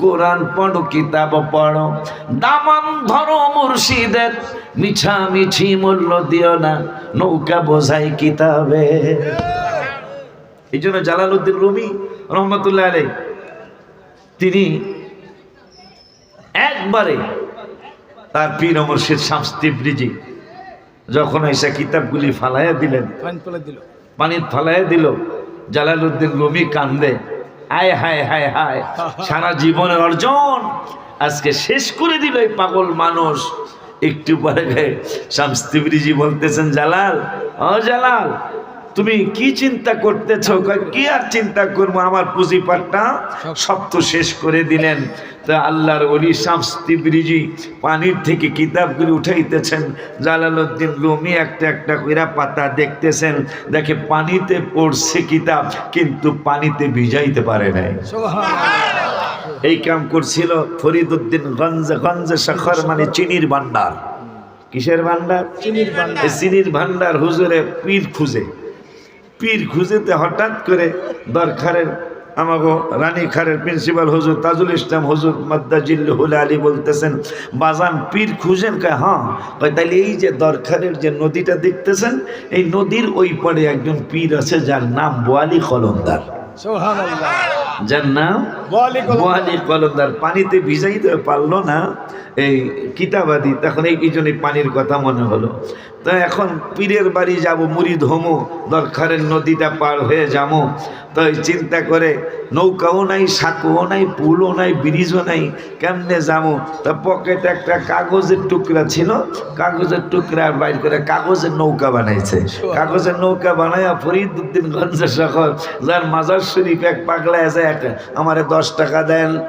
কোরআন পড়ো কিতাব পড়ো। দামান ধরো মুর্শিদের মিছামিছি মূল্য দিও না নৌকা বোঝাই কিতাবে। এই জন্য জালালউদ্দিন রুমি রহমতুল্লাহ আলাই তিনি একবারে তার পীর মুর্শিদ শামস্তি ব্রিজি যখন এসে কিতাবগুলি ফালাইয়া দিলেন পানির ফালাইয়া দিল জালালউদ্দিন রুমি কান্দে। হায় হায় হায় হায়। সারা জীবনের অর্জন আজকে শেষ করে দিল এই পাগল মানুষ। একটু পরে শামস্তিবরিজি বলতেছেন, জালাল, ও জালাল তুমি কি চিন্তা করতেছো? কি আর চিন্তা করব? আমার পুঁজি পাটটা সব তো শেষ করে দিলেন। তা আল্লাহর অলি শামস্তি ব্রিজি পানির থেকে কিতাবগুলি উঠাইতেছেন। জালালউদ্দিন রুমি একটা একটা কইরা পাতা দেখতেছেন। দেখে পানিতে পড়ছে কিতাব কিন্তু পানিতে ভিজাইতে পারে নাই। এই কাম করছিল ফরিদউদ্দিন গঞ্জ গঞ্জ শখর মানে চিনির ভান্ডার কিসের ভান্ডার চিনির এই চিনির ভান্ডার হুজুরে পীর খুঁজে। পীর খুঁজেতে হঠাৎ করে দরকারের আমাকে রানী খারের প্রিন্সিপাল হুজুর তাজুল ইসলাম হুজুর মাদ্দাজিল হুল আলী বলতেছেন বাজান পীর খুঁজেন কয় হ্যাঁ। কয় তাইলে এই যে দরকারের যে নদীটা দেখতেছেন এই নদীর ওই পারে একজন পীর আছে যার নাম বোয়ালি কলমদার। যার নাম কলমদার। পানিতে ভিজাইতে পারল না। এই কিতাবাদি তখন এই জন্যই পানির কথা মনে হলো। তো এখন পীরের বাড়ি যাব মুড়ি হোমো দরকারের নদীটা পার হয়ে যাব। তো চিন্তা করে নৌকাও নাই সাঁকুও নাই পুলও নাই ব্রিজও নাই কেমনে যাব? তা পকেটে একটা কাগজের টুকরা ছিল। কাগজের টুকরা বাইর করে কাগজের নৌকা বানাইছে। কাগজের নৌকা বানাইয়া ফরিদুদ্দিন গঞ্জ শহর যার মাজার শরীফ এক পাগলা আছে এক। আমারে দশ টাকা দেন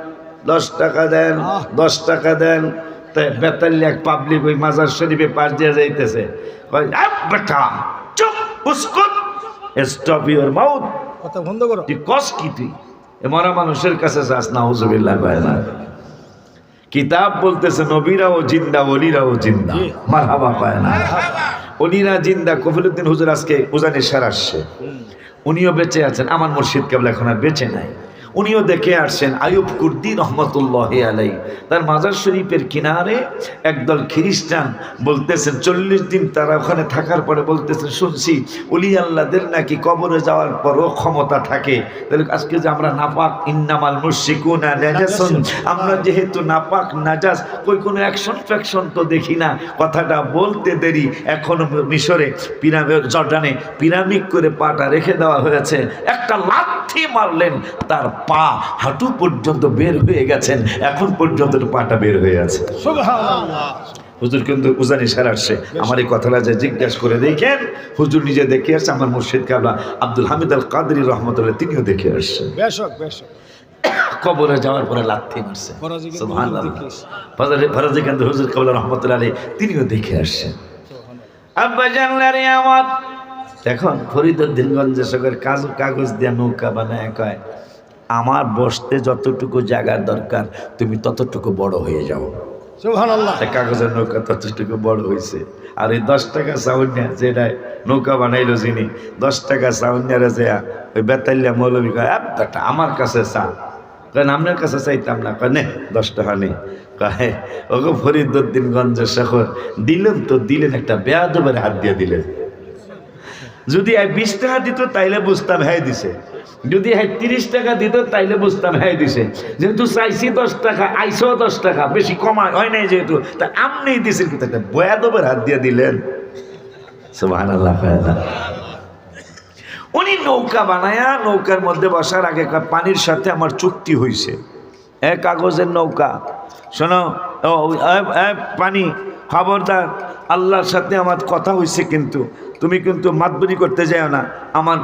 দশ টাকা দেন দশ টাকা দেন। তাই বেতাল্লি এক পাবলিক ওই মাজার শরীফে পাশ দিয়ে যাইতেছে। কয়, "আপ বেটা চুপ উস্কুত স্টপ ইউর মাউথ কথা বন্ধ করো। তুই কস কি তুই? এ মরা মানুষের কাছে যাস না হুজুবিল্লাহ কয় না। কিতাব বলতেছে নবীরাও জিন্দা অলিরাও জিন্দা। মারহাবা পায় না। অলিরা জিন্দা কফিলুদ্দিন হুজুর আজকে উজানি সার আসছে। উনিও বেঁচে আছেন। আমার মুর্শিদ কেবল এখন আর বেঁচে নাই। উনিও দেখে আসছেন আয়ুব কুর্দি রহমতুল্লাহ আলাই তার মাজার শরীফের কিনারে একদল খ্রিস্টান বলতেছেন, চল্লিশ দিন তারা ওখানে থাকার পরে বলতেছেন, শুনছি উলি আল্লাহদের নাকি কবরে যাওয়ার পরও ক্ষমতা থাকে। তাহলে আজকে যে আমরা নাপাক, ইন্নামাল মুশিকুনা নাজাসুন। আমরা যেহেতু নাপাক, নাজাস, কই কোনো অ্যাকশন ফ্যাকশন তো দেখি না। কথাটা বলতে দেরি, এখনও মিশরে পিরামিড, জর্ডানে পিরামিড করে পাটা রেখে দেওয়া হয়েছে। একটা লাথি মারলেন তার পা হাঁটু পর্যন্ত বের হয়ে গেছেন এখন পর্যন্ত পাটা বের হয়ে আছে। হুজুর কিন্তু উজানি সার আসছে। আমার এই কথাটা যে জিজ্ঞাসা করে দেখেন হুজুর নিজে দেখে আসছে আমার মুর্শিদ কাবলা আব্দুল হামিদ আল কাদরি রহমতুল্লাহ তিনিও দেখে আসছেন কবরে যাওয়ার পরে লাথি মারছে। ফরাজি কিন্তু ফরাজি ফরাজি কান্দ হুজুর কাবলা রহমতুল্লাহ আলী তিনিও দেখে আসছেন আব্বা জানলারে আমার। এখন কাজ কাগজ দিয়ে নৌকা বানায় কয় আমার বসতে যতটুকু জায়গার দরকার তুমি ততটুকু বড় হয়ে যাও। কাগজের নৌকা ততটুকু বড় হয়েছে। আর এই দশ টাকা সাউন্যা যেটা নৌকা বানাইলো যিনি দশ টাকা সাউন্যারে যে ওই বেতাল্লা মৌলবী কয় "আব বেটা আমার কাছে চা। কেন আপনার কাছে চাইতাম না। কয় নে দশ টাকা নেই কয় ওগো ফরিদুদ্দিন গঞ্জের শহর দিলেন তো দিলেন একটা বেয়াদবের হাত দিয়ে দিলেন। যদি বিশ টাকা দিত, তাইলে বুঝতাম হ্যাঁ দিছে। যদি হ্যাঁ তিরিশ টাকা দিত, তাইলে বুঝতাম হ্যাঁ দিছে। যেহেতু চাইছি দশ টাকা আইসো দশ টাকা, বেশি কমায়, হয় নাই যেহেতু, তা আপনি দিছেন কিন্তু একটা বয়াদবের হাত দিয়ে দিলেন। উনি নৌকা বানায়া, নৌকার মধ্যে বসার আগে পানির সাথে আমার চুক্তি হয়েছে এ কাগজের নৌকা, শোনো পানি, খবরদার, আল্লাহর সাথে আমার কথা হয়েছে কিন্তু তুমি কিন্তু মাতবরি করতে যাও না। আমার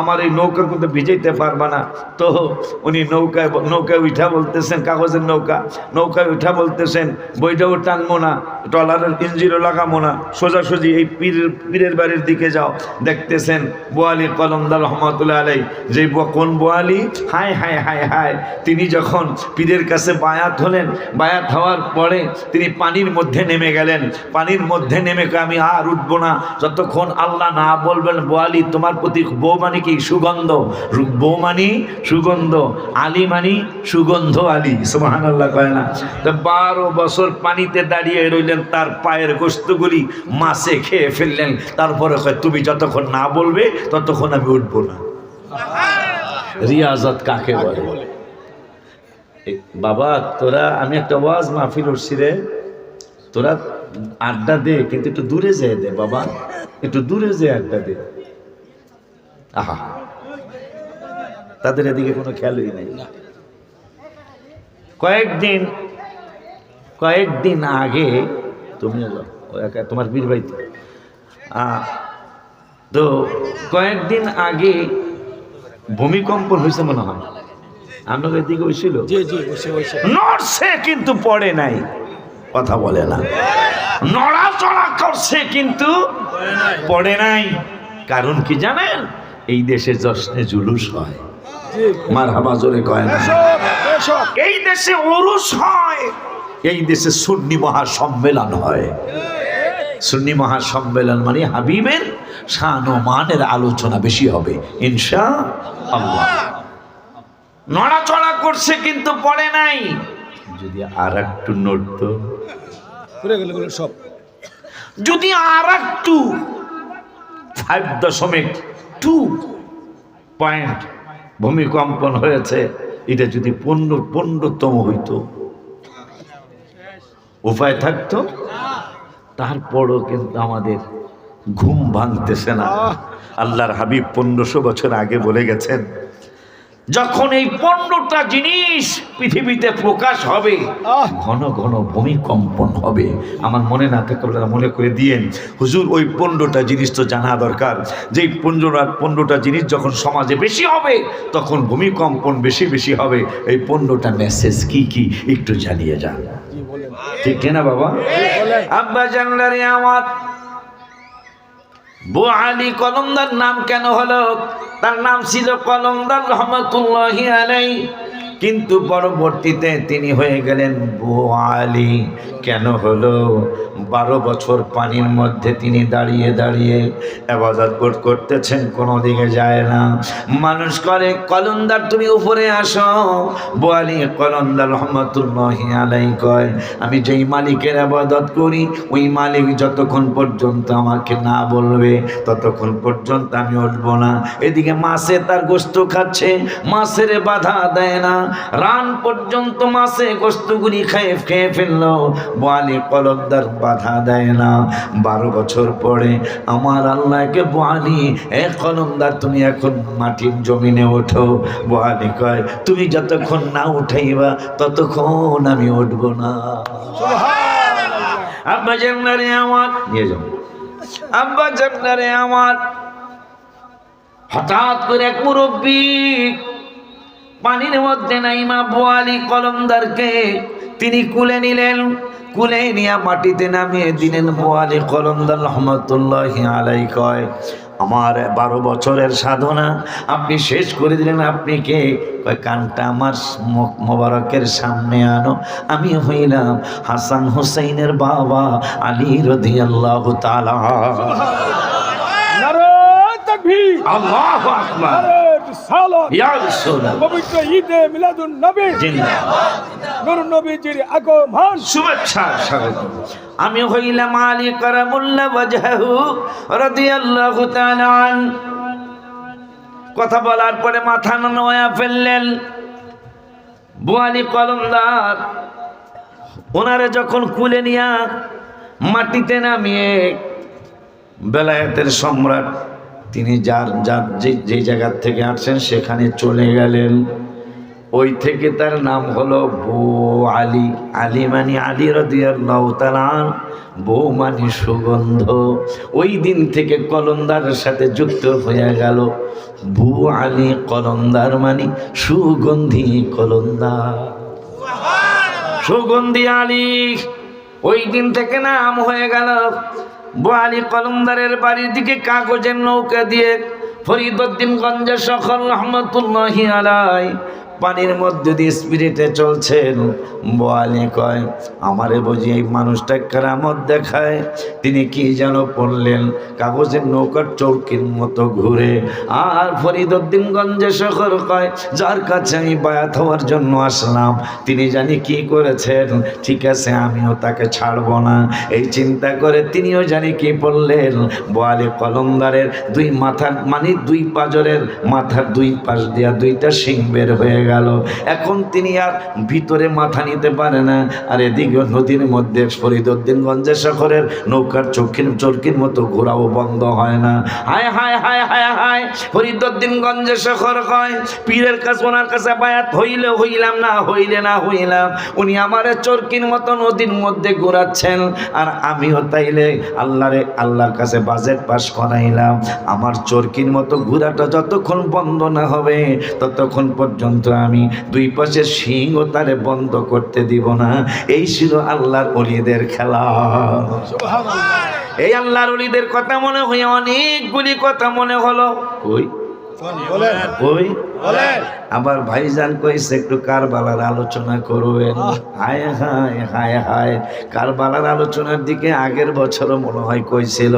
আমার এই নৌকা কিন্তু ভিজাইতে পারবা না। তো উনি নৌকায় নৌকায় উঠা বলতেছেন, কাগজের নৌকা। নৌকায় উঠা বলতেছেন বইটাও টানবো না, ট্রলারের ইঞ্জিনও লাগাবো না, সোজাসুজি এই পীরের পীরের বাড়ির দিকে যাও। দেখতেছেন, বোয়ালি কলমদার রহমতুল্লাহ আলাই যে কোন বোয়ালি? হায় হায় হায় হায়। তিনি যখন পীরের কাছে বায়াত হলেন, বায়াত হওয়ার পরে তিনি পানির মধ্যে নেমে গেলেন। পানির মধ্যে নেমে আমি আর উঠবো না। যতক্ষণ আল্লাহ না বলবেন বোয়ালি তোমার প্রতি বউ মানে কি? সুগন্ধ। বউ মানি সুগন্ধ আলী মানি সুগন্ধ আলী। সুবাহান আল্লাহ কয় না। তো বারো বছর পানিতে দাঁড়িয়ে রইলেন তার পায়ের গোস্তগুলি মাছে খেয়ে ফেললেন। তারপরে কয় তুমি যতক্ষণ না বলবে ততক্ষণ আমি উঠবো না। রিয়াজত কাকে বলে? বাবা তোরা আমি একটা ওয়াজ মাহফিল উঠছি রে। তোরা আড্ডা দে কিন্তু একটু দূরে যেয়ে দে বাবা। একটু দূরে যেয়ে আড্ডা দে। আহা। তাদের এদিকে কোনো খেয়ালই নেই। কয়েকদিন কয়েকদিন আগে তুমি তোমার বীর ভাই তো কয়েকদিন আগে ভূমিকম্প হয়েছে মনে হয়। আপনাদের এদিকে হয়েছিল? কিন্তু পড়ে নাই। কথা বলে না। নড়াচড়া করছে কিন্তু পড়ে নাই। কারণ কি জানেন? এই দেশে জশ্নে জুলুস হয়। মার হাবা জোরে কয় না। এই দেশে ওরুস হয়। এই দেশে সুন্নি মহাসম্মেলন হয়। সুন্নি মহাসম্মেলন মানে হাবিবের শান ও মানের আলোচনা বেশি হবে ইনশা আল্লাহ। নড়াচড়া করছে কিন্তু পড়ে নাই। যদি আর একটু নড়তো। গেল সব। যদি আর একটু ফাইভ দশমিক টু পয়েন্ট ভূমিকম্পন হয়েছে এটা যদি পণ্য পণ্যতম হইতো উপায় থাকতো? তারপরও কিন্তু আমাদের ঘুম ভাঙতেছে না। আল্লাহর হাবিব পনেরোশো বছর আগে বলে গেছেন যখন এই পণ্যটা জিনিস পৃথিবীতে প্রকাশ হবে! ঘন ঘন ভূমিকম্পন হবে। আমার মনে না থাকে আপনারা মনে করে দিয়েন হুজুর ওই পনেরোটা জিনিস তো জানা দরকার। যে এই পনেরোটা পনেরোটা জিনিস যখন সমাজে বেশি হবে তখন ভূমিকম্পন বেশি বেশি হবে। এই পনেরোটা মেসেজ কি কি একটু জানিয়ে যান। ঠিক কিনা বাবা? আব্বা জানলারে আমার বু আলী কলমদার নাম কেন হলো? তার নাম ছিল কলমদার রহমতুল্লাহি আলাই কিন্তু পরবর্তীতে তিনি হয়ে গেলেন বো আলী কেন হলো? বারো বছর পানির মধ্যে তিনি দাঁড়িয়ে দাঁড়িয়ে আবাদত করতেছেন, কোনো দিকে যায় না। মানুষ করে, কলন্দার তুমি উপরে আসো। বোয়ালি, কলন্দার রহমতুল্লাহি আলাই কয়, আমি যেই মালিকের আবাদত করি, ওই মালিক যতক্ষণ পর্যন্ত আমাকে না বলবে, ততক্ষণ পর্যন্ত আমি উঠবো না। এদিকে মাছে তার গোস্ত খাচ্ছে, মাছের বাধা দেয় না। রান পর্যন্ত মাছে গোস্তগুলি খেয়ে খেয়ে ফেলল। বোয়ালি, কলন্দার বাধা দেয় না। বারো বছর পরে আমার আল্লাহকে বোয়ালি এ কলমদার তুমি এখন মাটির জমিনে ওঠো। বোয়ালি কয় তুমি যতক্ষণ না উঠাইবা ততক্ষণ আমি উঠবো না। আব্বা জান্নারে আমার নিয়ে যাও। আব্বা জান্নারে আমার হঠাৎ করে এক মুরব্বী পানির মধ্যে নাইমা বোয়ালি কলমদারকে তিনি কুলে নিলেন। কুলে নিয়া মাটিতে নামিয়ে দিলেন বোয়ালি কলমদার রহমতুল্লাহ আলাই কয় আমার বারো বছরের সাধনা আপনি শেষ করে দিলেন আপনি কে? কানটা আমার মুখ মোবারকের সামনে আনো আমি হইলাম হাসান হুসাইনের বাবা আলী রদি আল্লাহ তালা আল্লাহ আকবার। নারে রিসালাত রাসূলুল্লাহ। পবিত্র ঈদে মিলাদুন নবী। জিন্দাবাদ। নূর নবীজির আগমন। শুভেচ্ছা স্বাগত। আমি হইলাম আলী কারামুল্লাহ ওয়াজহাহু রাদিয়াল্লাহু তাআলা আন। কথা বলার পরে মাথা নোয়া ফেললেন। বোয়ালি কলমদার ওনারে যখন কুলে নিয়া মাটিতে নামিয়ে বেলায়েতের সম্রাট তিনি যার যার যে যে জায়গার থেকে আসছেন সেখানে চলে গেলেন। ওই থেকে তার নাম হলো বউ আলী আলী মানি আলী রদিয়াল্লাহ তালান বউ মানি সুগন্ধ। ওই দিন থেকে কলন্দারের সাথে যুক্ত হয়ে গেল। বু আলী কলন্দার মানি সুগন্ধি কলন্দার। সুগন্ধি আলী, ওই দিন থেকে নাম হয়ে গেল বোয়ালি কলমদারের বাড়ির দিকে কাগজের নৌকা দিয়ে ফরিদুদ্দিন সকল রহমতুল্লাহি আলাই পানির মধ্যে দিয়ে স্পিরিটে চলছেন। বোয়ালি কয়, আমারে বুঝি এই মানুষটা কেরামত দেখায়। তিনি কি যেন পড়লেন, কাগজের নৌকার চৌকির মতো ঘুরে। আর ফরিদুদ্দিনগঞ্জে শহর কয়, যার কাছে আমি বায়াত হওয়ার জন্য আসলাম, তিনি জানি কি করেছেন। ঠিক আছে, আমিও তাকে ছাড়বো না। এই চিন্তা করে তিনিও জানি কি পড়লেন। বোয়ালে কলমদারের দুই মাথার মানে দুই পাজরের মাথার দুই পাশ দিয়া দুইটা শিং বের হয়ে গেল। এখন তিনি আর ভিতরে মাথা নিতে পারে না। আর এদিকে নদীর মধ্যে ফরিদুদ্দিনগঞ্জে শহরের নৌকার চোখের চরকির মতো ঘোরাও বন্ধ হয় না। হায় হায় হায় হায় হায় ফরিদুদ্দিনগঞ্জে শহর হয় পীরের কাছে, ওনার কাছে বায়াত হইলে হইলাম না, হইলে না হইলাম। উনি আমারে চরকির মতো নদীর মধ্যে ঘোরাচ্ছেন। আর আমিও তাইলে আল্লাহরে, আল্লাহর কাছে বাজেট পাস করাইলাম। আমার চরকির মতো ঘোরাটা যতক্ষণ বন্ধ না হবে, ততক্ষণ পর্যন্ত আমি দুই পাশে ও তারে বন্ধ করতে দিব না। এই ছিল আল্লাহর অলিদের খেলা। এই আল্লাহর অলিদের কথা মনে হয় অনেকগুলি কথা মনে হলো। কই? কই? আবার ভাইজান কইছে একটু কারবালার আলোচনা করবেন। হায় হায় হায় হায়। কারবালার আলোচনার দিকে আগের বছরও মনে হয় কইছিল।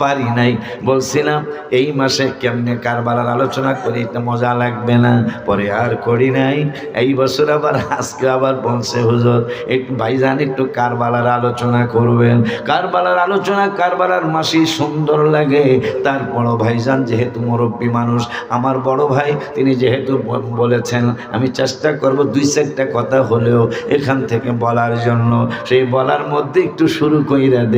পারি নাই। বলছিলাম, এই মাসে কেমনে কারবালার আলোচনা করি তো মজা লাগবে না, পরে আর করি নাই। এই বছর আবার, আজকে আবার বলছে হুজুর একটু ভাইজান একটু কারবালার আলোচনা করবেন। কারবালার আলোচনা, কারবালার মাসি সুন্দর লাগে। তারপরও ভাইজান যেহেতু মুরব্বী মানুষ, আমার বড় ভাই, তিনি যেহেতু বলেছেন, আমি চেষ্টা করব দুই চারটা কথা হলেও এখান থেকে বলার জন্য। সেই বলার মধ্যে একটু শুরু কইরা দে।